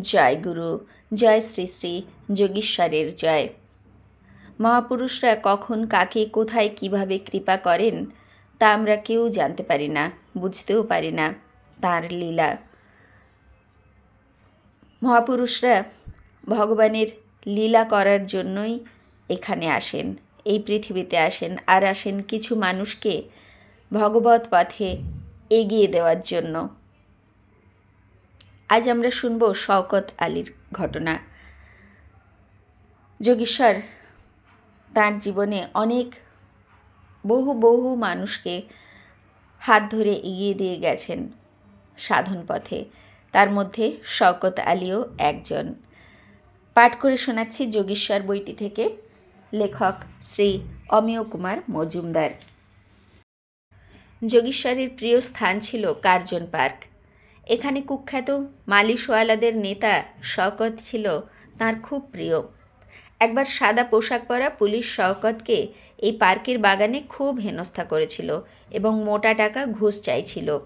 জয় গুরু, জয় শ্রী শ্রী যোগীশ্বরের জয়। মহাপুরুষরা কখন, কাকে, কোথায়, কীভাবে কৃপা করেন, তা আমরা কেউ জানতে পারি না, বুঝতেও পারি না তার লীলা। মহাপুরুষরা ভগবানের লীলা করার জন্যই এখানে আসেন, এই পৃথিবীতে আসেন, আর আসেন কিছু মানুষকে ভগবত পথে এগিয়ে দেওয়ার জন্য। আজ আমরা শুনব শওকত আলীর ঘটনা। যোগীশ্বর তার জীবনে অনেক, বহু বহু মানুষকে হাত ধরে এগিয়ে দিয়ে গেছেন সাধন পথে। তার মধ্যে শওকত আলীও একজন। পাঠ করে শোনাচ্ছি যোগীশ্বর বইটি থেকে। লেখক শ্রী অমিয় কুমার মজুমদার। যোগীশ্বরের প্রিয় স্থান ছিল কার্জন পার্ক। এখানে কুখ্যাত মালিশওয়ালাদের নেতা শওকত ছিল তার খুব প্রিয়। একবার সাদা পোশাক পরা পুলিশ শওকতকে এই পার্কের বাগানে খুব হেনস্থা করেছিল এবং মোটা টাকা ঘুষ চাইছিল।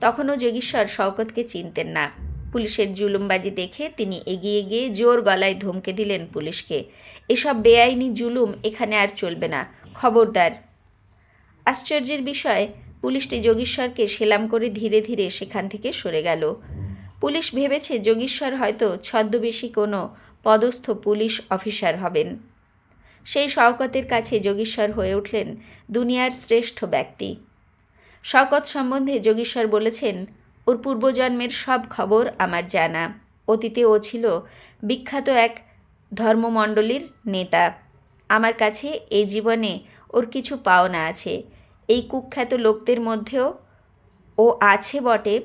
তখনও যোগীশ্বর শওকতকে চিনতেন না। পুলিশের জুলুমবাজি দেখে তিনি এগিয়ে গিয়ে জোর গলায় ধমকে দিলেন পুলিশকে। এসব বেআইনি জুলুম এখানে আর চলবে না। খবরদার। আশ্চর্যের বিষয় পুলিশটি যোগীশ্বরকে সেলাম করে ধীরে ধীরে সেখান থেকে সরে গেল। পুলিশ ভেবেছে যোগীশ্বর হয়তো ছদ্মবেশী কোনো পদস্থ পুলিশ অফিসার হবেন। সেই শওকতের কাছে যোগীশ্বর হয়ে উঠলেন দুনিয়ার শ্রেষ্ঠ ব্যক্তি। শওকত সম্বন্ধে যোগীশ্বর বলেছেন, ওর পূর্বজন্মের সব খবর আমার জানা। অতীতে ও ছিল বিখ্যাত এক ধর্মমণ্ডলীর নেতা। আমার কাছে এই জীবনে ওর কিছু পাওনা আছে। এই কুখ্যাত লোকদের মধ্যেও ও আছে বটে,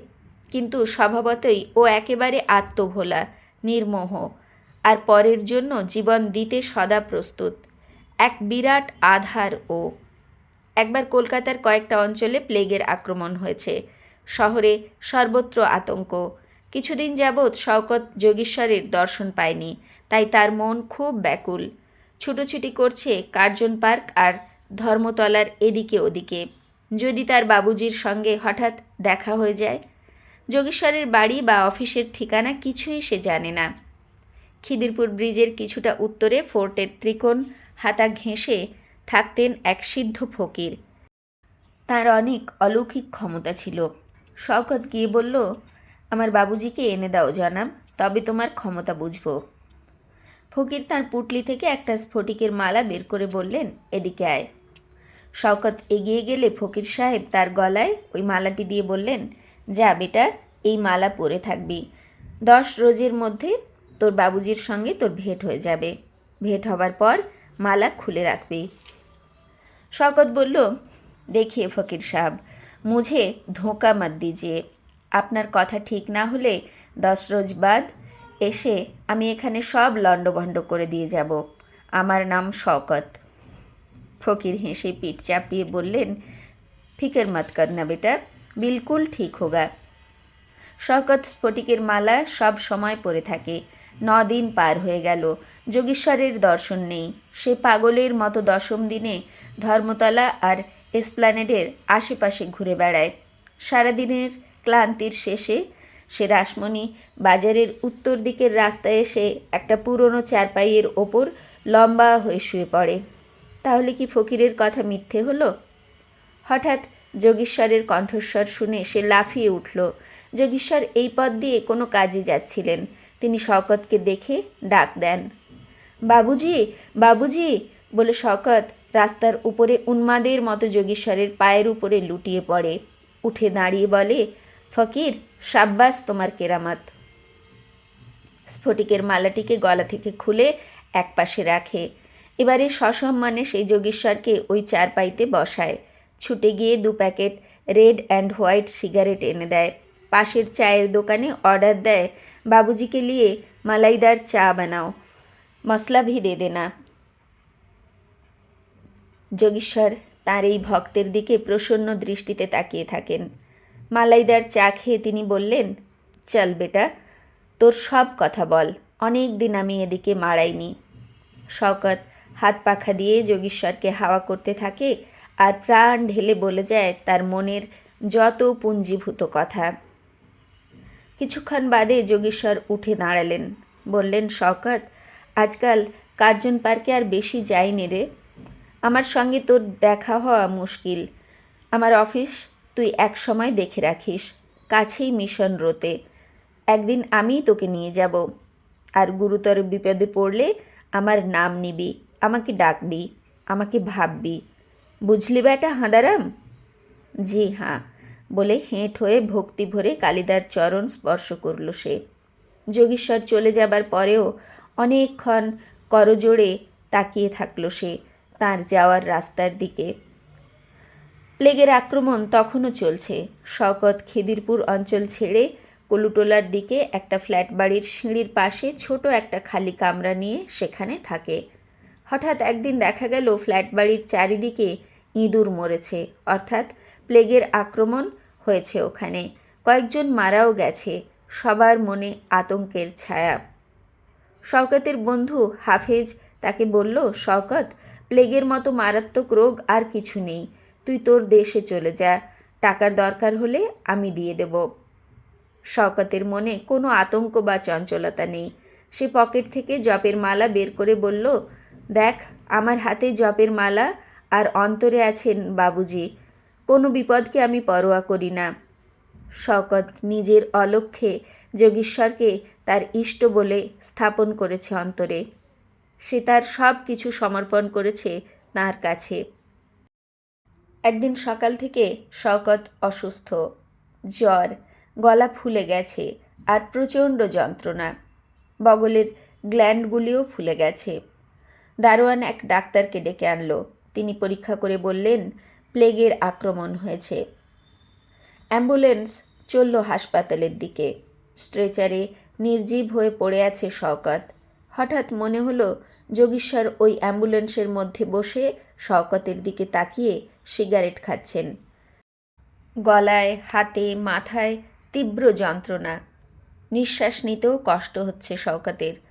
কিন্তু স্বভাবতই ও একেবারে আত্মভোলা, নির্মোহ, আর পরের জন্য জীবন দিতে সদা প্রস্তুত। এক বিরাট আধার ও। একবার কলকাতার কয়েকটা অঞ্চলে প্লেগের আক্রমণ হয়েছে। শহরে সর্বত্র আতঙ্ক। কিছুদিন যাবৎ শওকত যোগীশ্বরের দর্শন পায়নি, তাই তার মন খুব ব্যাকুল। ছুটোছুটি করছে কার্জন পার্ক আর ধর্মতলার এদিকে ওদিকে। যদি তার বাবুজির সঙ্গে হঠাৎ দেখা হয়ে যায়, যোগেশ্বরের বাড়ি বা অফিসের ঠিকানা কিছুই সে জানে না। খিদিরপুর ব্রিজের কিছুটা উত্তরে ফোর্টের ত্রিকোণ হাতা ঘেঁষে থাকতেন এক সিদ্ধ ফকির। তার অনেক অলৌকিক ক্ষমতা ছিল। শওকত গিয়ে বলল, আমার বাবুজিকে এনে দাও জানাম তবে তোমার ক্ষমতা বুঝব। ফকির তার পুটলি থেকে একটা স্ফটিকের মালা বের করে বললেন, এদিকে আয়। শওকত এগিয়ে গেলে ফকির সাহেব তার গলায় ওই মালাটি দিয়ে বললেন, যা বেটা, এই মালা পরে থাকবি। দশ রোজের মধ্যে তোর বাবুজির সঙ্গে তোর ভেট হয়ে যাবে। ভেট হবার পর মালা খুলে রাখবি। শওকত বলল, দেখিয়ে ফকির সাহেব, মুঝে ধোঁকা মত দিজিয়ে। আপনার কথা ঠিক না হলে দশ রোজ বাদ এসে আমি এখানে সব লণ্ডভণ্ড করে দিয়ে যাব। আমার নাম শওকত। ফকির হেসে পিঠ চাপিয়ে বললেন, ফিকের মত কর না বেটা, বিলকুল ঠিক হোগা। শওকত স্ফটিকের মালা সব সময় পরে থাকে। ন দিন পার হয়ে গেল। যোগীশ্বরের দর্শন নেই। সে পাগলের মতো দশম দিনে ধর্মতলা আর এসপ্ল্যানেডের আশেপাশে ঘুরে বেড়ায়। সারাদিনের ক্লান্তির শেষে সে রাসমণি বাজারের উত্তর দিকের রাস্তায় এসে একটা পুরনো চারপাইয়ের ওপর লম্বা হয়ে শুয়ে পড়ে। তাহলে কি ফকিরের কথা মিথ্যে হলো? হঠাৎ যোগীশ্বরের কণ্ঠস্বর শুনে সে লাফিয়ে উঠল। যোগীশ্বর এই পথ দিয়ে কোনো কাজে যাচ্ছিলেন। তিনি শওকতকে দেখে ডাক দেন। বাবুজি বাবুজি! বলে শওকত রাস্তার উপরে উন্মাদের মতো যোগীশ্বরের পায়ের উপরে লুটিয়ে পড়ে। উঠে দাঁড়িয়ে বলে, ফকির, সাব্বাস তোমার কেরামত। স্ফটিকের মালাটিকে গলা থেকে খুলে একপাশে রাখে। এবারে সসম্মানে সেই যোগেশ্বরকে ওই চারপাইতে বসায়। ছুটে গিয়ে দু packet red and white cigarette এনে দেয়। পাশের চায়ের দোকানে অর্ডার দেয়, বাবুজিকে নিয়ে মালাইদার চা বানাও। মশলা ভি দে দেনা। যোগীশ্বর তার এই ভক্তের দিকে প্রসন্ন দৃষ্টিতে তাকিয়ে থাকেন। মালাইদার চা খেয়ে তিনি বললেন, চল বেটা, তোর সব কথা বল। অনেক দিন আমি এদিকে মারাইনি শওকত হাত পাখা দিয়ে যোগীশ্বরকে হাওয়া করতে থাকে আর প্রাণ ঢেলে বলে যায় তার মনের যত পুঞ্জীভূত কথা। কিছুক্ষণ বাদে যোগেশ্বর উঠে দাঁড়ালেন। বললেন, শওকত, আজকাল কার্জন পার্কে আর বেশি যাইনি রে। আমার সঙ্গে তোর দেখা হওয়া মুশকিল। আমার অফিস তুই এক সময় দেখে রাখিস। কাছেই মিশন রোতে। একদিন আমিই তোকে নিয়ে যাব। আর গুরুতর বিপদে পড়লে আমার নাম নিবি। আমাকে ডাকবি, আমাকে ভাববি। বুঝলি বেটা হাঁদারাম? জি হাঁ, বলে হেঁট হয়ে ভক্তি ভরে কালিদার চরণ স্পর্শ করল সে। যোগীশ্বর চলে যাবার পরেও অনেকক্ষণ করজোড়ে তাকিয়ে থাকল সে তার যাওয়ার রাস্তার দিকে। প্লেগের আক্রমণ তখনও চলছে। শওকত খিদিরপুর অঞ্চল ছেড়ে কলুটোলার দিকে একটা ফ্ল্যাট বাড়ির সিঁড়ির পাশে ছোট একটা খালি কামরা নিয়ে সেখানে থাকে। হঠাৎ একদিন দেখা গেল ফ্ল্যাট বাড়ির চারিদিকে ইঁদুর মরেছে। অর্থাৎ প্লেগের আক্রমণ হয়েছে ওখানে। কয়েকজন মারাও গেছে। সবার মনে আতঙ্কের ছায়া। শওকতের বন্ধু হাফেজ তাকে বলল, শওকত, প্লেগের মতো মারাত্মক রোগ আর কিছু নেই। তুই তোর দেশে চলে যা। টাকার দরকার হলে আমি দিয়ে দেব। শওকতের মনে কোনো আতঙ্ক বা চঞ্চলতা নেই। সে পকেট থেকে জপের মালা বের করে বলল দেখ, আমার হাতে জপের মালা আর অন্তরে আছেন বাবুজি। কোনো বিপদকে আমি পরোয়া করি না। শওকত নিজের অলক্ষ্যে যোগীশ্বরকে তার ইষ্ট বলে স্থাপন করেছে অন্তরে। সে তার সব কিছু সমর্পণ করেছে তার কাছে। একদিন সকাল থেকে শওকত অসুস্থ। জ্বর, গলা ফুলে গেছে আর প্রচণ্ড যন্ত্রণা। বগলের গ্ল্যান্ডগুলিও ফুলে গেছে। দারোয়ান এক ডাক্তারকে ডেকে আনলো। তিনি পরীক্ষা করে বললেন, প্লেগের আক্রমণ হয়েছে। অ্যাম্বুলেন্স চলল হাসপাতালের দিকে। স্ট্রেচারে নির্জীব হয়ে পড়ে আছে শওকত। হঠাৎ মনে হলো, যোগীশ্বর ওই অ্যাম্বুলেন্সের মধ্যে বসে শওকতের দিকে তাকিয়ে সিগারেট খাচ্ছেন। গলায়, হাতে, মাথায় তীব্র যন্ত্রণা। নিঃশ্বাস নিতেও কষ্ট হচ্ছে শওকতের।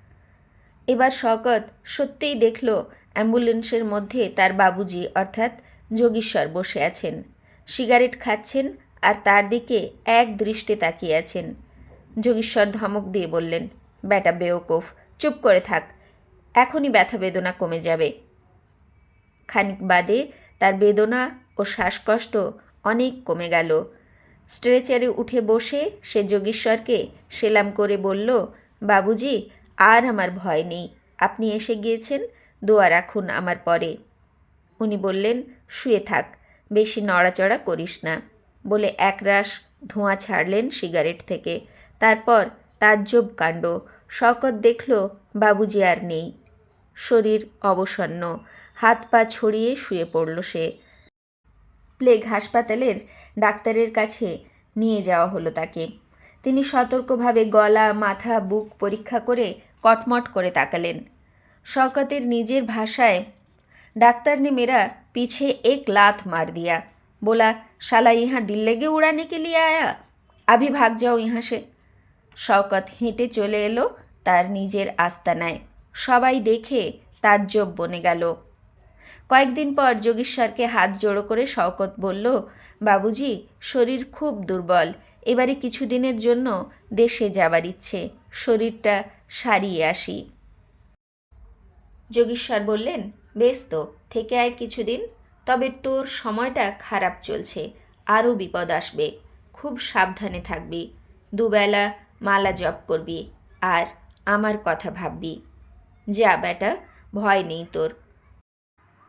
এবার শওকত সত্যিই দেখল অ্যাম্বুলেন্সের মধ্যে তার বাবুজি, অর্থাৎ যোগীশ্বর বসে আছেন। সিগারেট খাচ্ছেন আর তার দিকে এক দৃষ্টে তাকিয়ে আছেন। যোগীশ্বর ধমক দিয়ে বললেন, ব্যাটা বেওকুফ, চুপ করে থাক, এখনই ব্যথা বেদনা কমে যাবে। খানিক বাদে তার বেদনা ও শ্বাসকষ্ট অনেক কমে গেল। স্ট্রেচারে উঠে বসে সে যোগীশ্বরকে সেলাম করে বলল, বাবুজি আর আমার ভয় নেই। আপনি এসে গিয়েছেন, দোয়া রাখুন আমার পরে। উনি বললেন, শুয়ে থাক, বেশি নড়াচড়া করিস না। বলে একরাশ ধোঁয়া ছাড়লেন সিগারেট থেকে। তারপর তাজ্জব কাণ্ড, শকত দেখল বাবুজি আর নেই। শরীর অবসন্ন, হাত পা ছড়িয়ে শুয়ে পড়ল সে। প্লেগ হাসপাতালের ডাক্তারের কাছে নিয়ে যাওয়া হলো তাকে। তিনি সতর্কভাবে গলা, মাথা, বুক পরীক্ষা করে কটমট করে তাকালেন শওকতের নিজের ভাষায় डॉक्टर ने मेरा पीछे एक लात मार दिया बोला शाला यहाँ दिल लेगे उड़ाने के लिए आया अभी भाग जाओ यहाँ से শওকত হেঁটে চলে এলো তার নিজের আস্তানায় সবাই দেখে তাজ্জব বনে গেল কয়েকদিন পর যোগীশ্বরকে হাত জোড়ো করে শওকত বলল বাবুজি শরীর খুব দুর্বল এবারে কিছুদিনের জন্য দেশে যাবার ইচ্ছে শরীরটা সারিয়ে আসি। যোগীশ্বর বললেন, বেশ তো, থেকে আয় কিছুদিন, তবে তোর সময়টা খারাপ চলছে, আরও বিপদ আসবে, খুব সাবধানে থাকবি, দুবেলা মালা জপ করবি, আর আমার কথা ভাববি। যা বেটা ভয় নেই তোর।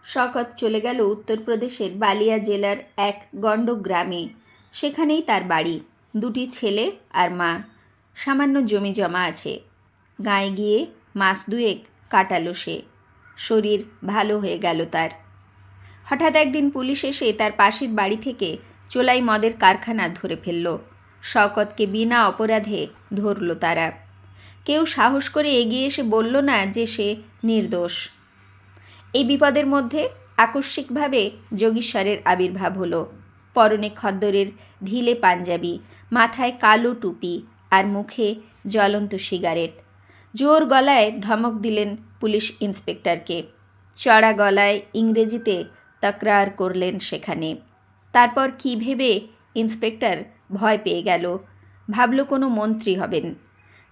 শকত চলে গেল উত্তরপ্রদেশের বালিয়া জেলার এক গণ্ড গ্রামে সেখানেই তার বাড়ি, দুটি ছেলে আর মা। সামান্য জমি জমা আছে। গায়ে গিয়ে মাস দুয়েক কাটালো সে। শরীর ভালো হয়ে গেল তার। হঠাৎ একদিন পুলিশ এসে তার পাশের বাড়ি থেকে চোলাই মদের কারখানা ধরে ফেলল। শওকতকে বিনা অপরাধে ধরল তারা। কেউ সাহস করে এগিয়ে এসে বলল না যে সে নির্দোষ। এই বিপদের মধ্যে আকস্মিকভাবে যোগীশ্বরের আবির্ভাব হলো। পরনে খদ্দরের ঢিলে পাঞ্জাবি, মাথায় কালো টুপি আর মুখে জ্বলন্ত সিগারেট। জোর গলায় ধমক দিলেন পুলিশ ইন্সপেক্টরকে। চড়া গলায় ইংরেজিতে তকরার করলেন সেখানে। তারপর কি ভেবে ইন্সপেক্টর ভয় পেয়ে গেল। ভাবল কোনো মন্ত্রী হবেন।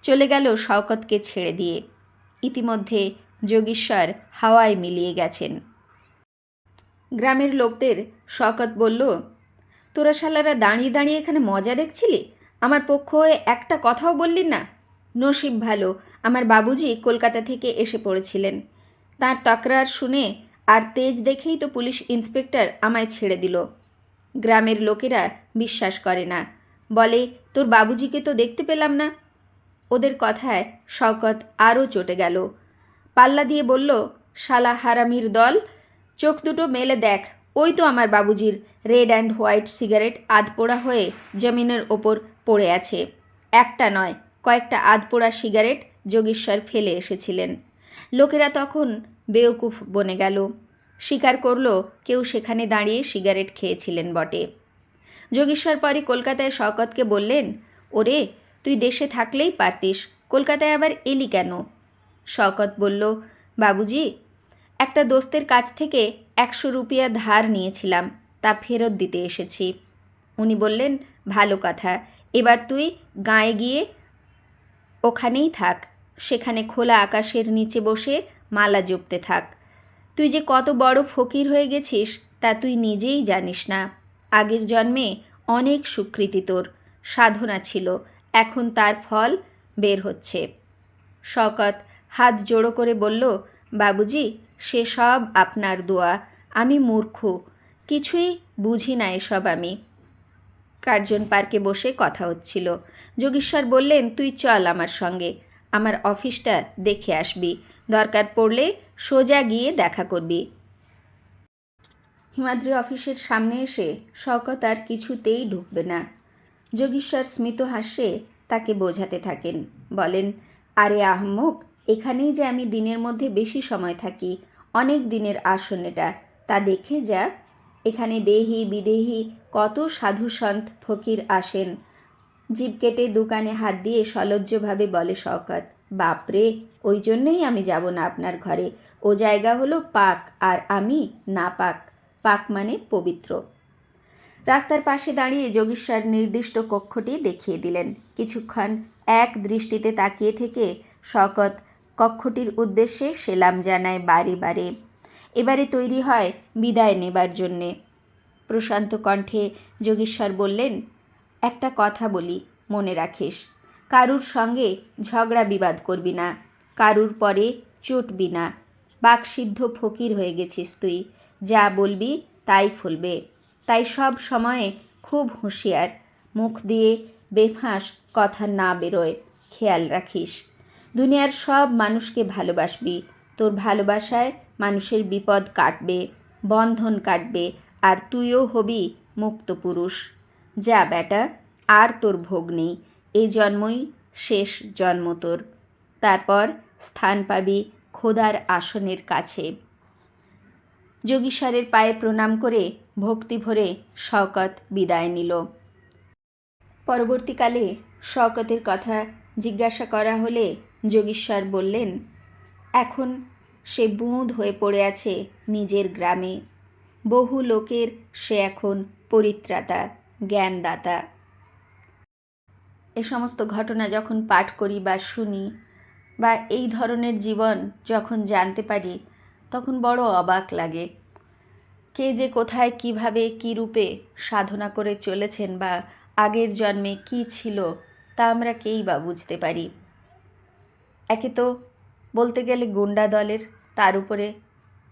চলে গেল শওকতকে ছেড়ে দিয়ে। ইতিমধ্যে যোগীশ্বর হাওয়ায় মিলিয়ে গেছেন। গ্রামের লোকদের শওকত বলল, তোরা শালারা দাঁড়িয়ে দাঁড়িয়ে এখানে মজা দেখছিলি? আমার পক্ষ হয়ে একটা কথাও বললি না? নসিব ভালো, আমার বাবুজি কলকাতা থেকে এসে পড়েছিলেন। তার তকরার শুনে আর তেজ দেখেই তো পুলিশ ইন্সপেক্টর আমায় ছেড়ে দিল। গ্রামের লোকেরা বিশ্বাস করে না। বলে, তোর বাবুজিকে তো দেখতে পেলাম না? ওদের কথায় শওকত আরও চটে গেল। পাল্লা দিয়ে বলল, শালা হারামির দল, চোখ দুটো মেলে দেখ ওই তো আমার বাবুজির রেড অ্যান্ড হোয়াইট সিগারেট আধপোড়া হয়ে জমিনের ওপর পড়ে আছে। একটা নয়, কয়েকটা আধপোড়া সিগারেট যোগেশ্বর ফেলে এসেছিলেন। লোকেরা তখন বেওকুফ বনে গেল। স্বীকার করল, কেউ সেখানে দাঁড়িয়ে সিগারেট খেয়েছিলেন বটে। যোগেশ্বর পরে কলকাতায় শওকতকে বললেন, ওরে, তুই দেশে থাকলেই পারতিস, কলকাতায় আবার এলি কেন? শওকত বলল, বাবুজি, একটা দোস্তের কাছ থেকে একশো রুপিয়া ধার নিয়েছিলাম, তা ফেরত দিতে এসেছি। উনি বললেন, ভালো কথা, এবার তুই গায়ে গিয়ে ওখানেই থাক, সেখানে খোলা আকাশের নিচে বসে মালা জপতে থাক। তুই যে কত বড় ফকির হয়ে গেছিস, তা তুই নিজেই জানিস না। আগের জন্মে অনেক স্বীকৃতি তোর, সাধনা ছিল, এখন তার ফল বের হচ্ছে। শকত হাত জোড়ো করে বলল, বাবুজি সে সব আপনার দোয়া। আমি মূর্খ। কিছুই বুঝি না এসব আমি। কার্জন পার্কে বসে কথা হচ্ছিল। যোগীশ্বর বললেন, তুই চল আমার সঙ্গে। আমার অফিসটা দেখে আসবি। দরকার পড়লে সোজা গিয়ে দেখা করবি। হিমাদ্রি অফিসের সামনে এসে শওকত আর কিছুতেই ঢুকবে না। যোগীশ্বর স্মিত হাসে তাকে বোঝাতে থাকেন। বলেন, আরে আহম্মক, এখানেই যে আমি দিনের মধ্যে বেশি সময় থাকি অনেক দিনের আসন এটা তা দেখে যা এখানে দেহি বিদেহি কত সাধু সন্ত ফকির আসেন। জিভ কেটে দোকানে হাত দিয়ে সলজ্জভাবে বলে শওকত, বাপরে, ওই জন্যই আমি যাব না আপনার ঘরে। ও জায়গা হলো পাক, আর আমি না পাক পাক মানে পবিত্র। রাস্তার পাশে দাঁড়িয়ে যোগীশ্বর নির্দিষ্ট কক্ষটি দেখিয়ে দিলেন। কিছুক্ষণ এক দৃষ্টিতে তাকিয়ে থেকে শকত কক্ষটির উদ্দেশ্যে সেলাম জানায় বারে বারে। এবারে তৈরি হয় বিদায় নেবার জন্যে। প্রশান্ত কণ্ঠে যোগীশ্বর বললেন, একটা কথা বলি, মনে রাখিস, কারুর সঙ্গে ঝগড়া বিবাদ করবি না, কারুর পরে চটবি না বাকসিদ্ধ ফকির হয়ে গেছিস তুই, যা বলবি তাই ফলবে। তাই সব সময়ে খুব হুঁশিয়ার, মুখ দিয়ে বেফাঁস কথা না বেরোয়, খেয়াল রাখিস। দুনিয়ার সব মানুষকে ভালোবাসবি। তোর ভালোবাসায় মানুষের বিপদ কাটবে, বন্ধন কাটবে, আর তুইও হবি মুক্ত পুরুষ। যা বেটা, আর তোর ভোগ নেই। এই জন্মই শেষ জন্ম তোর। তারপর স্থান পাবি খোদার আসনের কাছে। যোগীশ্বরের পায়ে প্রণাম করে ভক্তি ভরে শওকত বিদায় নিল। পরবর্তীকালে শওকতের কথা জিজ্ঞাসা করা হলে যোগীশ্বর বললেন, এখন সে বুঁদ হয়ে পড়ে আছে নিজের গ্রামে। বহু লোকের সে এখন পরিত্রাতা, জ্ঞানদাতা। এ সমস্ত ঘটনা যখন পাঠ করি বা শুনি, বা এই ধরনের জীবন যখন জানতে পারি, তখন বড় অবাক লাগে। কে যে কোথায় কীভাবে কী রূপে সাধনা করে চলেছেন বা আগের জন্মে কি ছিল, তা আমরা কেই বা বুঝতে পারি। একে তো বলতে গেলে গুন্ডা দলের তার উপরে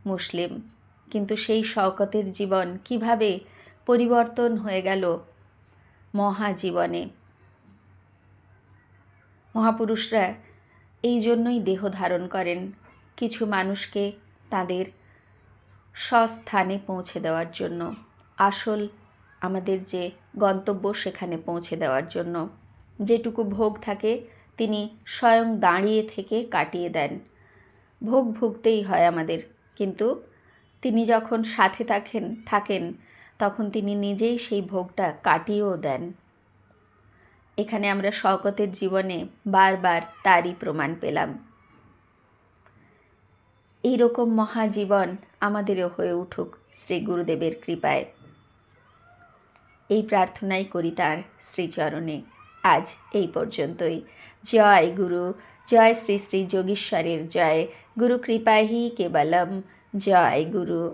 মুসলিম। কিন্তু সেই শওকতের জীবন কীভাবে পরিবর্তন হয়ে গেল মহাজীবনে? মহাপুরুষরা এই জন্যই দেহ ধারণ করেন কিছু মানুষকে তাদের স্বস্থানে পৌঁছে দেওয়ার জন্য। আসল আমাদের যে গন্তব্য সেখানে পৌঁছে দেওয়ার জন্য। যেটুকু ভোগ থাকে তিনি স্বয়ং দাঁড়িয়ে থেকে কাটিয়ে দেন। ভোগ ভুগতেই হয় আমাদের। কিন্তু তিনি যখন সাথে থাকেন থাকেন, তখন তিনি নিজেই সেই ভোগটা কাটিয়েও দেন। এখানে আমরা শওকতের জীবনে বারবার তারই প্রমাণ পেলাম। এইরকম মহাজীবন আমাদেরও হয়ে উঠুক শ্রী গুরুদেবের কৃপায়। এই প্রার্থনাই করি তার শ্রীচরণে। আজ এই পর্যন্তই। জয় গুরু, জয় শ্রী শ্রী যোগীশ্বরের জয়। গুরু কৃপাহি কেবলম। জয় গুরু।